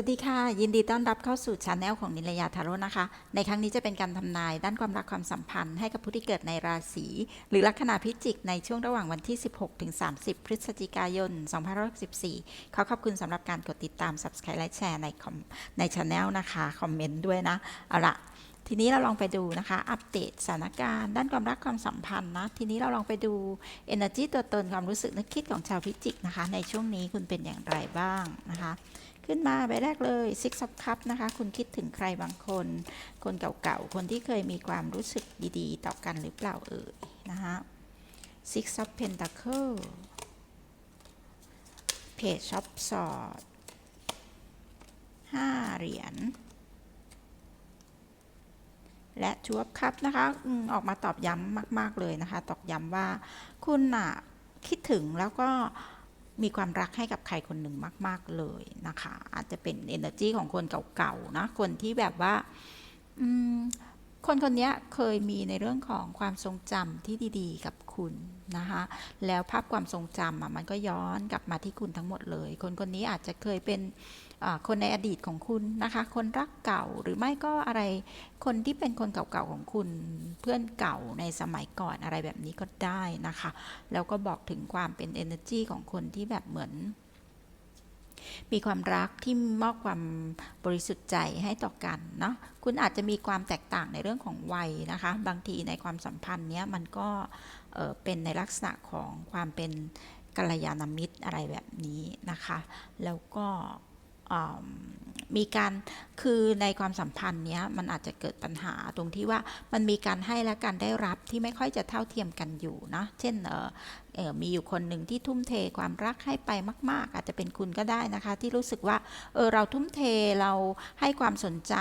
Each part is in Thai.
สวัสดีค่ะ ยินดีต้อนรับเข้าสู่ช anel ของนิลยาทาโร่นะคะ ในครั้งนี้จะเป็นการทำนายด้านความรักความสัมพันธ์ให้กับผู้ที่เกิดในราศีหรือลัคนาพิจิกในช่วงระหว่างวันที่ 16 ถึง 30 พฤศจิกายน 2564 ขอขอบคุณสำหรับการกดติดตาม subscribe และแชร์ในคอมในช anel นะคะ คอมเมนต์ด้วยนะ เอาละทีนี้เราลองไปดูนะคะ อัปเดตสถานการณ์ด้านความรักความสัมพันธ์นะ ทีนี้เราลองไปดู energy ตัวตนความรู้สึกนึกคิดของชาวพิจิกนะคะ ในช่วงนี้คุณเป็นอย่างไรบ้างนะคะ ขึ้นมาใบแรกเลย Six of Cups นะคะ คุณคิดถึงใครบางคน คนเก่าๆ คนที่เคยมีความรู้สึกดีๆ ต่อกันหรือเปล่าเอ่ยนะคะ Six of Pentacle Page of Swords ห้าเหรียญและชูบคัพนะคะออกมาตอบย้ำมาก ๆ เลยนะคะ ตอกย้ำว่าคุณน่ะคิดถึงแล้วก็ มีความรักให้กับใครคนหนึ่งมาก ๆเลยนะคะ อาจจะเป็น energy ของคนเก่าๆนะคนที่แบบว่า อืม คนคนนี้เคยมีในเรื่องของความทรงจำที่ดีๆ กับคุณนะคะ แล้วภาพความทรงจำอะมันก็ย้อนกลับมาที่คุณทั้งหมดเลย คนคนนี้อาจจะเคยเป็นคนในอดีตของคุณนะคะ คนรักเก่าหรือไม่ก็อะไร คนที่เป็นคนเก่าๆของคุณ เพื่อนเก่าในสมัยก่อนอะไรแบบนี้ก็ได้นะคะ แล้วก็บอกถึงความเป็น energy ของคนที่แบบเหมือน มีความรักที่มอบความบริสุทธิ์ใจให้ต่อกันเนาะคุณอาจจะมีความแตกต่างในเรื่องของวัยนะคะ บางทีในความสัมพันธ์เนี้ยมันก็เเป็นในลักษณะของความเป็นกัลยาณมิตรอะไรแบบนี้นะคะ แล้วก็มีการคือในความสัมพันธ์เนี้ยมันอาจจะเกิดปัญหาตรงที่ว่ามันมีการให้และการได้รับที่ไม่ค่อยจะเท่าเทียมกันอยู่นะเช่นเออเออมีอยู่คนหนึ่งที่ทุ่มเทความรักให้ไปมาก ๆ อาจจะเป็นคุณก็ได้นะคะ ที่รู้สึกว่าเออเราทุ่มเทเราให้ความสนใจ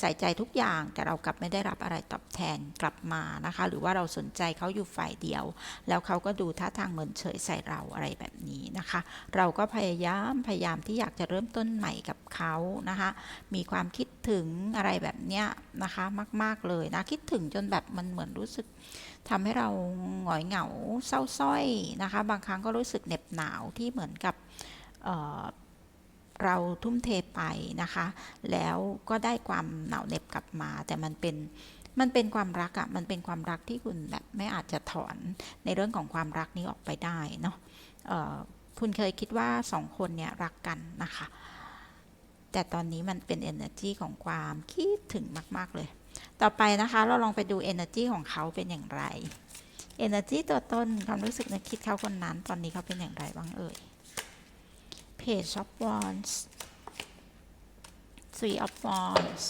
ใส่ใจทุกอย่าง แต่เรากลับไม่ได้รับอะไรตอบแทนกลับมานะคะ หรือว่าเราสนใจเขาอยู่ฝ่ายเดียว แล้วเขาก็ดูท่าทางเหมือนเฉยใส่เราอะไรแบบนี้นะคะ เราก็พยายามพยายามที่อยากจะเริ่มต้นใหม่กับเขานะคะ มีความคิดถึงอะไรแบบเนี้ยนะคะ มาก ๆเลยนะคิดถึงจนแบบมันเหมือนรู้สึก ทำให้เราหงอยเหงาเศร้าส้อยนะคะ บางครั้งก็รู้สึกเหน็บหนาวที่เหมือนกับเเราทุ่มเทไปนะคะ แล้วก็ได้ความหนาวเหน็บกลับมา แต่มันเป็นมันเป็นความรักอะ่ะ มันเป็นความรักที่คุณแบบไม่อาจจะถอนในเรื่องของความรักนี้ออกไปได้เนาะคุณเคยคิดว่าสองคนเนี่ยรักกันนะคะ แต่ตอนนี้มันเป็น energy ของความคิดถึงมาก ๆ เลย ต่อไปนะคะเราลองไปดู energy ของเขาเป็นอย่างไร energy ตัวตนความรู้สึกนึกคิดเขาคนนั้น ตอนนี้เขาเป็นอย่างไรบ้างเอ่ย page of wands three of wands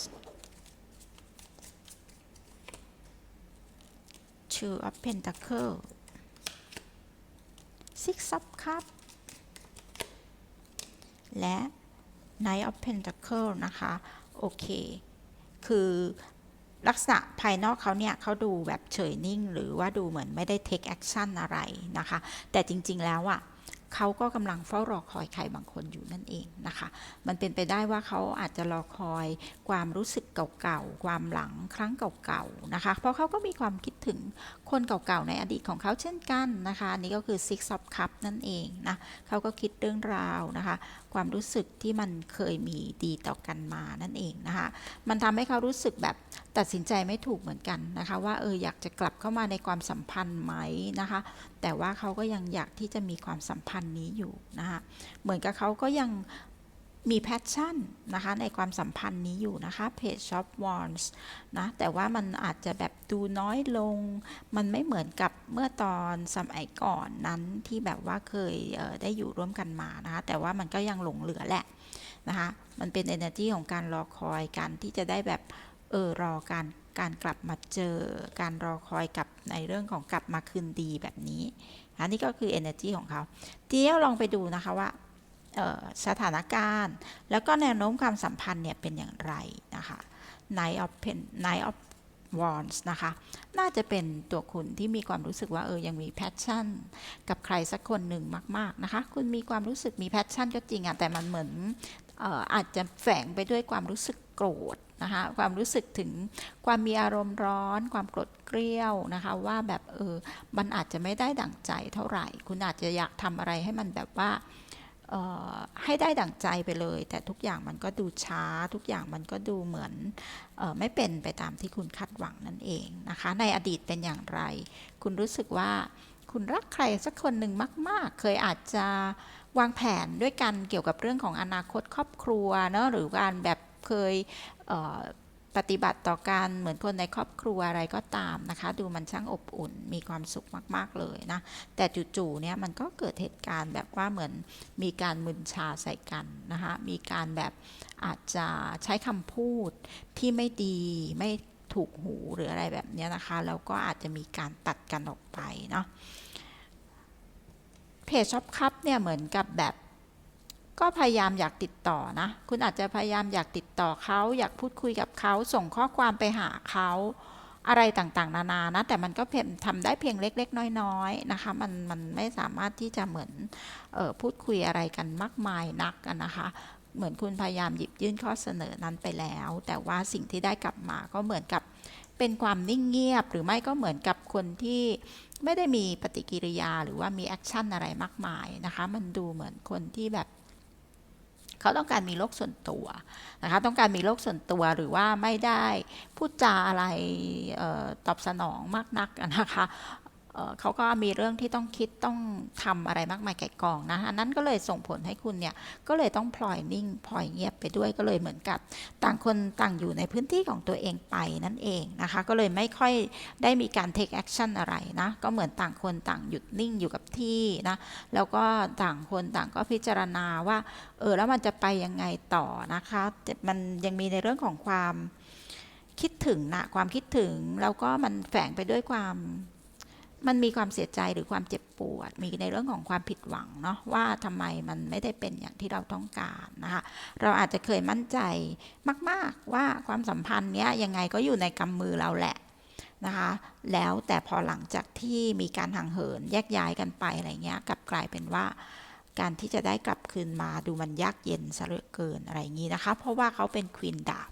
two of pentacle six of cup และ Knight of Pentacle นะคะ โอเค คือ ลักษณะภายนอกเขาเนี่ยเขาดูแบบเฉยนิ่ง หรือว่าดูเหมือนไม่ได้ take action อะไรนะคะ แต่จริงๆแล้วอะ่ะเขาก็กำลังเฝ้ารอคอยใครบางคนอยู่นั่นเองนะคะ มันเป็นไปได้ว่าเขาอาจจะรอคอยความรู้สึกเก่าๆ ความหลังครั้งเก่าๆ นะคะ เพราะเขาก็มีความคิดถึงคนเก่าๆ ในอดีตของเขาเช่นกันนะคะ อันนี้ก็คือ Six of Cup นั่นเองนะ เขาก็คิดเรื่องราวนะคะ ความรู้สึกที่มันเคยมีดีต่อกันมานั่นเองนะคะ มันทำให้เขารู้สึกแบบตัดสินใจไม่ถูกเหมือนกันนะคะ ว่าเอออยากจะกลับเข้ามาในความสัมพันธ์ไหมนะคะ แต่ว่าเขาก็ยังอยากที่จะมีความสัมพันธ์นี้อยู่นะคะ เหมือนกับเขาก็ยัง มีแพชชั่นนะคะในความสัมพันธ์นี้อยู่นะคะ Page of Wands นะแต่ว่ามันอาจจะแบบดูน้อยลง มันไม่เหมือนกับเมื่อตอนสมัยก่อนนั้นที่แบบว่าเคยเได้อยู่ร่วมกันมานะคะแต่ว่ามันก็ยังหลงเหลือแหละนะคะมันเป็น energy ของการรอคอยการที่จะได้แบบเออรอการการกลับมาเจอ การรอคอยกับในเรื่องของกลับมาคืนดีแบบนี้อันนี้ก็คือ energy ของเขาทีนี้เราลองไปดูนะคะว่า สถานการณ์ แล้วก็แนวโน้มความสัมพันธ์เนี่ยเป็นอย่างไรนะคะ Knight of Pen Knight of Wands นะคะ น่าจะเป็นตัวคุณที่มีความรู้สึกว่าเออยังมีแพชชั่น กับใครสักคนหนึ่งมาก ๆ นะคะ คุณมีความรู้สึกมีแพชชั่นก็จริงอะแต่มันเหมือนอออาจจะแฝงไปด้วยความรู้สึกโกรธนะคะความรู้สึกถึงความมีอารมณ์ร้อน ความโกรธเกรี้ยวนะคะ ว่าแบบเออมันอาจจะไม่ได้ดั่งใจเท่าไหร่ คุณอาจจะอยากทำอะไรให้มันแบบว่า ให้ได้ดั่งใจไปเลย แต่ทุกอย่างมันก็ดูช้า ทุกอย่างมันก็ดูเหมือนออไม่เป็นไปตามที่คุณคาดหวังนั่นเองนะคะ ในอดีตเป็นอย่างไร คุณรู้สึกว่าคุณรักใครสักคนหนึ่งมาก ๆ เคยอาจจะวางแผนด้วยกันเกี่ยวกับเรื่องของอนาคตครอบครัวเนอะหรือการแบบเคยเปฏิบัติต่อกันเหมือนคนในครอบครัวอะไรก็ตามนะคะ ดูมันช่างอบอุ่นมีความสุขมาก ๆ เลยนะ แต่จู่ๆเนี่ยมันก็เกิดเหตุการณ์แบบว่าเหมือนมีการมึนชาใส่กันนะคะ มีการแบบอาจจะใช้คำพูดที่ไม่ดีไม่ถูกหูหรืออะไรแบบนี้นะคะ แล้วก็อาจจะมีการตัดกันออกไปเนาะเพจช็อปคัพเนี่ยเหมือนกับแบบ ก็พยายามอยากติดต่อนะ คุณอาจจะพยายามอยากติดต่อเขา อยากพูดคุยกับเขา ส่งข้อความไปหาเขา อะไรต่างๆ นานานะ แต่มันก็เพียงทำได้เพียงเล็ก ๆ น้อยๆนะคะ มันมันไม่สามารถที่จะเหมือนออพูดคุยอะไรกันมากมายนักนะคะ เหมือนคุณพยายามหยิบยื่นข้อเสนอนั้นไปแล้ว แต่ว่าสิ่งที่ได้กลับมาก็เหมือนกับเป็นความนิ่งเงียบ หรือไม่ก็เหมือนกับคนที่ไม่ได้มีปฏิกิริยาหรือว่ามีแอคชั่นอะไรมากมายนะคะ มันดูเหมือนคนที่แบบ เขาต้องการมีโลกส่วนตัวนะคะต้องการมีโลกส่วนตัวหรือว่าไม่ได้พูดจาอะไรออตอบสนองมากนักนะคะ เขาก็มีเรื่องที่ต้องคิดต้องทำอะไรมากมายแก่กองนะอันนั้นก็เลยส่งผลให้คุณเนี่ยก็เลยต้องพลอยนิ่งพลอยเงียบไปด้วยก็เลยเหมือนกับ ต่างคนต่างอยู่ในพื้นที่ของตัวเองไปนั่นเองนะคะ ก็เลยไม่ค่อยได้มีการ take action อะไรนะก็เหมือนต่างคนต่างหยุดนิ่งอยู่กับที่นะแล้วก็ต่างคนต่างก็พิจารณาว่าเออแล้วมันจะไปยังไงต่อนะคะมันยังมีในเรื่องของความคิดถึงนะความคิดถึงแล้วก็มันแฝงไปด้วยความ มันมีความเสียใจหรือความเจ็บปวด มีในเรื่องของความผิดหวังเนาะว่าทำไมมันไม่ได้เป็นอย่างที่เราต้องการนะคะเราอาจจะเคยมั่นใจมาก ๆ ว่าความสัมพันธ์เนี้ยยังไงก็อยู่ในกำมือเราแหละนะคะแล้วแต่พอหลังจากที่มีการห่างเหินแยกย้ายกันไปอะไรเงี้ยกลับกลายเป็นว่าการที่จะได้กลับคืนมาดูมันยากเย็นซะเหลือเกินอะไรอย่างนี้นะคะ เพราะว่าเขาเป็นควีนดาบ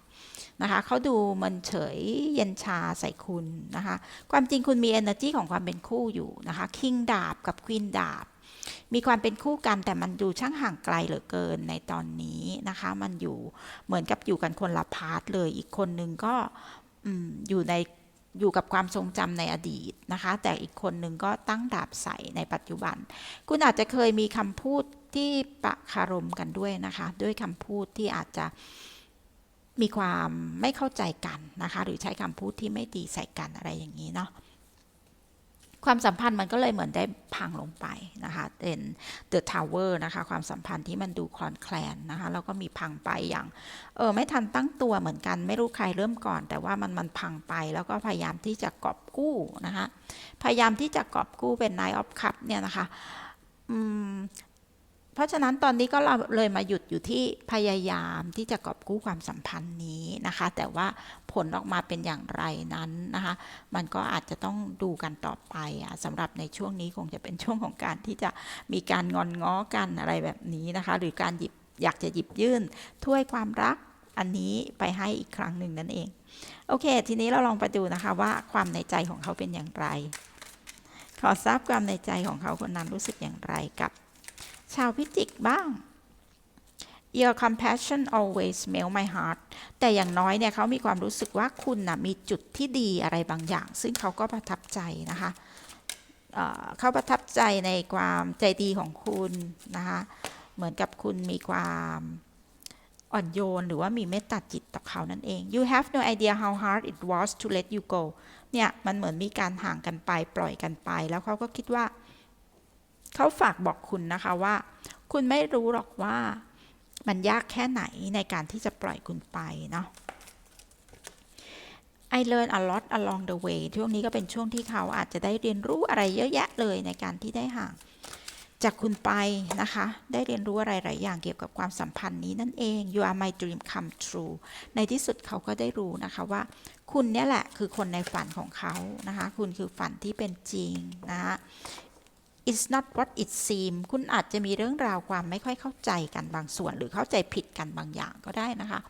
นะคะเขาดูมันเฉยเย็นชาใส่คุณนะคะ ความจริงคุณมี energy ของความเป็นคู่อยู่นะคะคิงดาบกับควีนดาบ มีความเป็นคู่กันแต่มันดูช่างห่างไกลเหลือเกินในตอนนี้นะคะ มันอยู่เหมือนกับอยู่กันคนละพาร์ทเลยอีกคนนึงก็อยู่ในอยู่กับความทรงจำในอดีตนะคะ แต่อีกคนนึงก็ตั้งดาบใส่ในปัจจุบัน คุณอาจจะเคยมีคำพูดที่ปะคารมกันด้วยนะคะ ด้วยคำพูดที่อาจจะ มีความไม่เข้าใจกันนะคะ หรือใช้คำพูดที่ไม่ดีใส่กันอะไรอย่างนี้เนาะความสัมพันธ์มันก็เลยเหมือนได้พังลงไปนะคะเป็น The Tower นะคะ ความสัมพันธ์ที่มันดูคลอนแคลนนะคะแล้วก็มีพังไปอย่างเออไม่ทันตั้งตัวเหมือนกัน ไม่รู้ใครเริ่มก่อน แต่ว่ามันมันพังไปแล้วก็พยายามที่จะกอบกู้นะคะ พยายามที่จะกอบกู้เป็น Nine of Cup เนี่ยนะคะอืม เพราะฉะนั้นตอนนี้ก็เราเลยมาหยุดอยู่ที่พยายามที่จะกอบกู้ความสัมพันธ์นี้นะคะ แต่ว่าผลออกมาเป็นอย่างไรนั้นนะคะ มันก็อาจจะต้องดูกันต่อไปอะสำหรับในช่วงนี้คงจะเป็นช่วงของการที่จะมีการงอนง้อกันอะไรแบบนี้นะคะ หรือการหยิบอยากจะหยิบยื่นถ้วยความรักอันนี้ไปให้อีกครั้งหนึ่งนั่นเอง โอเค ทีนี้เราลองไปดูนะคะว่าความในใจของเขาเป็นอย่างไร ขอทราบความในใจของเขาคนนั้นรู้สึกอย่างไรกับ ชาวพิจิกบ้าง Your compassion always melt my heart แต่อย่างน้อยเนี่ยเขามีความรู้สึกว่าคุณนะมีจุดที่ดีอะไรบางอย่าง ซึ่งเขาก็ประทับใจนะคะเเขาประทับใจในความใจดีของคุณนะคะเหมือนกับคุณมีความอ่อนโยน หรือว่ามีเมตตาจิตต่อเขานั่นเอง You have no idea how hard it was to let you go เนี่ยมันเหมือนมีการห่างกันไปปล่อยกันไป แล้วเขาก็คิดว่า เขาฝากบอกคุณนะคะว่า คุณไม่รู้หรอกว่ามันยากแค่ไหนในการที่จะปล่อยคุณไปเนาะ I learn a lot along the way ช่วงนี้ก็เป็นช่วงที่เขาอาจจะได้เรียนรู้อะไรเยอะแยะเลยในการที่ได้ห่างจากคุณไปนะคะ ได้เรียนรู้อะไรหลายอย่างเกี่ยวกับความสัมพันธ์นี้นั่นเอง you are my dream come true ในที่สุดเขาก็ได้รู้นะคะว่า คุณเนี่ยแหละคือคนในฝันของเขานะคะ คุณคือฝันที่เป็นจริงนะคะ it's not what it seem คุณอาจจะมีเรื่องราวความไม่ค่อยเข้าใจกันบางส่วน หรือเข้าใจผิดกันบางอย่างก็ได้นะคะ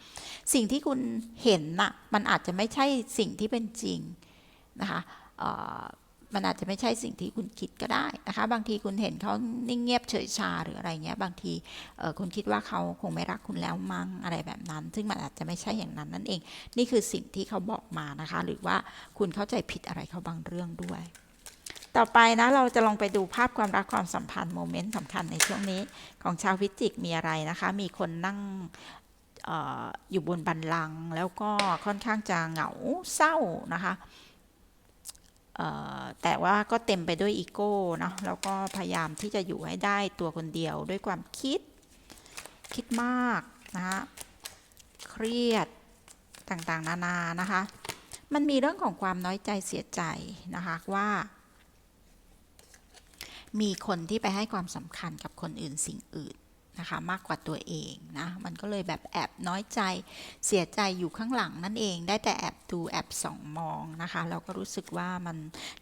สิ่งที่คุณเห็นน่ะมันอาจจะไม่ใช่สิ่งที่เป็นจริงนะคะมันอาจจะไม่ใช่สิ่งที่คุณคิดก็ได้นะคะ บางทีคุณเห็นเขานิ่งเงียบเฉยชาหรืออะไรเงี้ย บางทีคุณคิดว่าเขาคงไม่รักคุณแล้วมั้งอะไรแบบนั้น ซึ่งมันอาจจะไม่ใช่อย่างนั้นนั่นเอง นี่คือสิ่งที่เขาบอกมานะคะ หรือว่าคุณเข้าใจผิดอะไรเขาบางเรื่องด้วย ต่อไปนะเราจะลองไปดูภาพความรักความสัมพันธ์โมเมนต์สำคัญในช่วงนี้ของชาวพิจิกมีอะไรนะคะ มีคนนั่งอออยู่บนบันลังแล้วก็ค่อนข้างจะเหงาเศร้านะคะแต่ว่าก็เต็มไปด้วยอีโก้เนาะแล้วก็พยายามที่จะอยู่ให้ได้ตัวคนเดียวด้วยความคิดคิดมากนะคะเครียดต่างๆ นานานะคะ มันมีเรื่องของความน้อยใจเสียใจนะคะว่า มีคนที่ไปให้ความสำคัญกับคนอื่นสิ่งอื่นนะคะมากกว่าตัวเองนะมันก็เลยแบบแอบน้อยใจเสียใจอยู่ข้างหลังนั่นเองได้แต่แอบดูแอบส่องมองนะคะ เราก็รู้สึกว่ามัน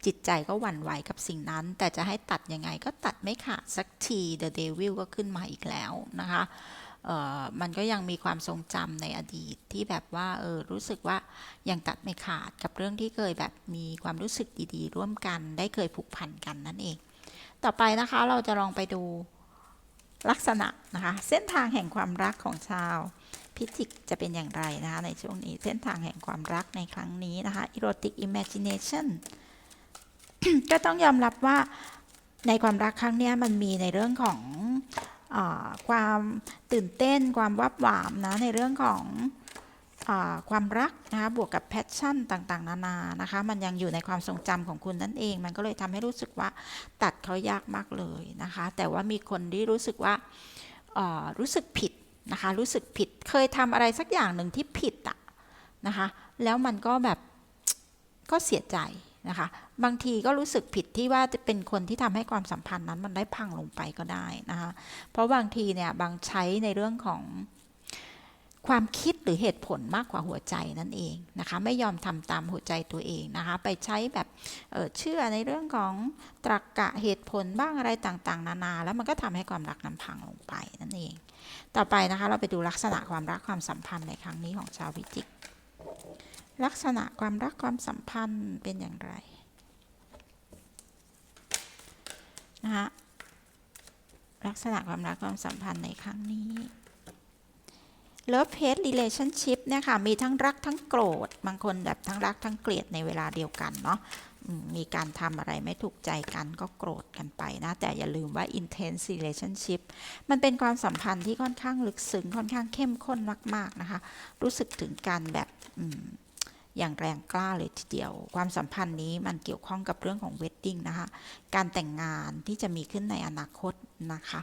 จิตใจก็หวั่นไหวกับสิ่งนั้น แต่จะให้ตัดยังไงก็ตัดไม่ขาดสักที The Devil ก็ขึ้นมาอีกแล้วนะคะมันก็ยังมีความทรงจำในอดีตที่แบบว่าเออรู้สึกว่ายังตัดไม่ขาดกับเรื่องที่เคยแบบมีความรู้สึกดีๆ ร่วมกัน ได้เคยผูกพันกันนั่นเอง ต่อไปนะคะเราจะลองไปดูลักษณะนะคะ เส้นทางแห่งความรักของชาว พิจิกจะเป็นอย่างไรนะคะในช่วงนี้เส้นทางแห่งความรักในครั้งนี้นะคะ erotic imagination ก็ต้องยอมรับว่าในความรักครั้งนี้มันมีในเรื่องของอความตื่นเต้น ความวับหวามนะในเรื่องของ ความรักนะคะบวกกับแพชชั่นต่างๆ นานานะคะ มันยังอยู่ในความทรงจำของคุณนั่นเอง มันก็เลยทำให้รู้สึกว่าตัดเขายากมากเลยนะคะ แต่ว่ามีคนที่รู้สึกว่ารู้สึกผิดนะคะ รู้สึกผิดเคยทำอะไรสักอย่างหนึ่งที่ผิดอะนะคะ แล้วมันก็แบบก็เสียใจนะคะ บางทีก็รู้สึกผิดที่ว่าจะเป็นคนที่ทำให้ความสัมพันธ์นั้นมันได้พังลงไปก็ได้นะคะ เพราะบางทีเนี่ยบางใช้ในเรื่องของ ความคิดหรือเหตุผลมากกว่าหัวใจนั่นเองนะคะ ไม่ยอมทำตามหัวใจตัวเองนะคะ ไปใช้แบบเเชื่อในเรื่องของตรรกะเหตุผลบ้างอะไรต่างๆ นานา แล้วมันก็ทำให้ความรักนั้นพังลงไปนั่นเอง ต่อไปนะคะเราไปดูลักษณะความรักความสัมพันธ์ในครั้งนี้ของชาวพิจิก ลักษณะความรักความสัมพันธ์เป็นอย่างไรนะคะลักษณะความรักความสัมพันธ์ในครั้งนี้ Love Hate Relationship เนี่ยค่ะ มีทั้งรักทั้งโกรธ บางคนแบบทั้งรักทั้งเกลียดในเวลาเดียวกันเนาะมีการทำอะไรไม่ถูกใจกันก็โกรธกันไปนะ แต่อย่าลืมว่า intense relationship มันเป็นความสัมพันธ์ที่ค่อนข้างลึกซึ้งค่อนข้างเข้มข้นมาก ๆ นะคะ รู้สึกถึงการแบบอย่างแรงกล้าเลยทีเดียว ความสัมพันธ์นี้มันเกี่ยวข้องกับเรื่องของ wedding นะคะ การแต่งงานที่จะมีขึ้นในอนาคตนะคะ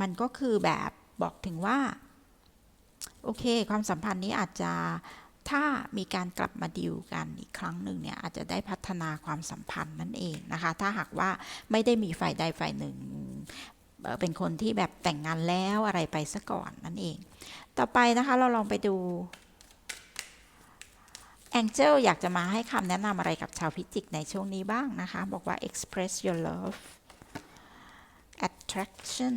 มันก็คือแบบ บอกถึงว่า โอเค ความสัมพันธ์นี้อาจจะถ้ามีการกลับมาดิวกันอีกครั้งหนึ่งเนี่ยอาจจะได้พัฒนาความสัมพันธ์นั่นเองนะคะ ถ้าหากว่าไม่ได้มีฝ่ายใดฝ่ายหนึ่ง เป็นคนที่แบบแต่งงานแล้วอะไรไปซะก่อนนั่นเอง ต่อไปนะคะเราลองไปดู Angel อยากจะมาให้คำแนะนำอะไรกับชาวพิจิกในช่วงนี้บ้างนะคะ บอกว่า express your love attraction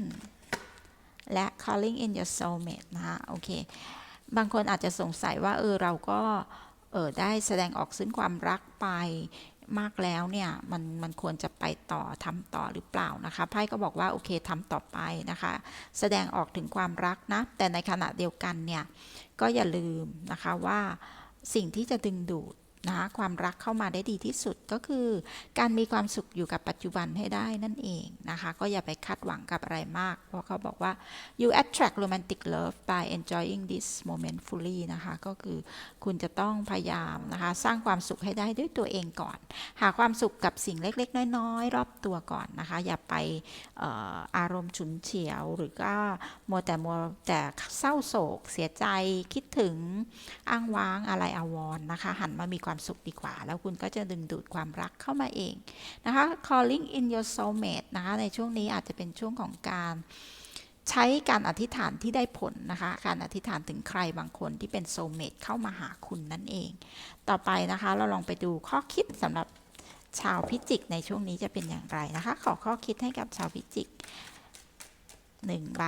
และ calling in your soulmate นะคะโอเค บางคนอาจจะสงสัยว่า เออ เราก็ เออได้แสดงออกซึ่งความรักไปมากแล้วเนี่ย มันมันควรจะไปต่อทำต่อหรือเปล่านะคะไพ่ก็บอกว่าโอเคทำต่อไปนะคะ แสดงออกถึงความรักนะ แต่ในขณะเดียวกันเนี่ย ก็อย่าลืมนะคะว่าสิ่งที่จะดึงดูด นะความรักเข้ามาได้ดีที่สุดก็คือ การมีความสุขอยู่กับปัจจุบันให้ได้นั่นเองนะคะ ก็อย่าไปคาดหวังกับอะไรมาก เพราะเขาบอกว่า you attract romantic love by enjoying this moment fully นะคะก็คือคุณจะต้องพยายามนะคะ สร้างความสุขให้ได้ด้วยตัวเองก่อน หาความสุขกับสิ่งเล็กๆ น้อยๆ รอบตัวก่อนนะคะ อย่าไปอออารมณ์ฉุนเฉียว หรือก็มัวแต่มัวแต่เศร้าโศก เสียใจคิดถึงอ้างว้างอะไรอาวรณ์นะคะ หันมามีความสุขดีกว่า แล้วคุณก็จะดึงดูดความรักเข้ามาเองนะคะ calling in your soulmate นะคะในช่วงนี้อาจจะเป็นช่วงของการใช้การอธิษฐานที่ได้ผลนะคะ การอธิษฐานถึงใครบางคนที่เป็นโซลเมตเข้ามาหาคุณนั่นเอง ต่อไปนะคะเราลองไปดูข้อคิดสำหรับชาวพิจิกในช่วงนี้จะเป็นอย่างไรนะคะ ขอข้อคิดให้กับชาวพิจิกหนึ่งใบ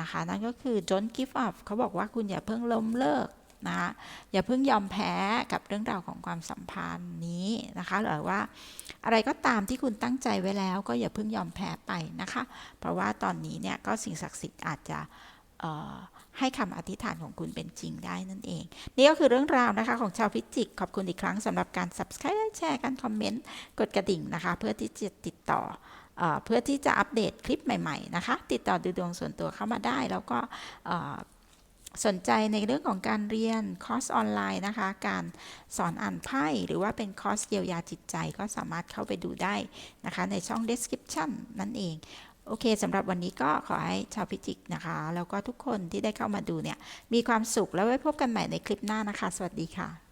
นะคะ นั่นก็คือ don't give up เขาบอกว่าคุณอย่าเพิ่งล้มเลิก นะคะอย่าเพิ่งยอมแพ้กับเรื่องราวของความสัมพันธ์นี้นะคะหรือว่า อะไรก็ตามที่คุณตั้งใจไว้แล้ว ก็อย่าเพิ่งยอมแพ้ไปนะคะ เพราะว่าตอนนี้เนี่ยก็สิ่งศักดิ์สิทธิ์อาจจะให้คำอธิษฐานของคุณเป็นจริงได้นั่นเอง นี่ก็คือเรื่องราวนะคะของชาวพิจิก ขอบคุณอีกครั้งสำหรับการ subscribe แชร์การคอมเมนต์กดกระดิ่งนะคะ เพื่อที่จะติดต่อเพื่อที่จะอัปเดตคลิปใหม่ ๆ นะคะ ติดต่อดูดวงส่วนตัวเข้ามาได้แล้วก็ สนใจในเรื่องของการเรียนคอร์สออนไลน์นะคะ การสอนอ่านไพ่หรือว่าเป็นคอร์สเยียวยาจิตใจก็สามารถเข้าไปดูได้นะคะ ในช่อง description นั่นเอง โอเคสำหรับวันนี้ก็ขอให้ชาวพิจิกนะคะ แล้วก็ทุกคนที่ได้เข้ามาดูเนี่ย มีความสุขแล้วไว้พบกันใหม่ในคลิปหน้านะคะ สวัสดีค่ะ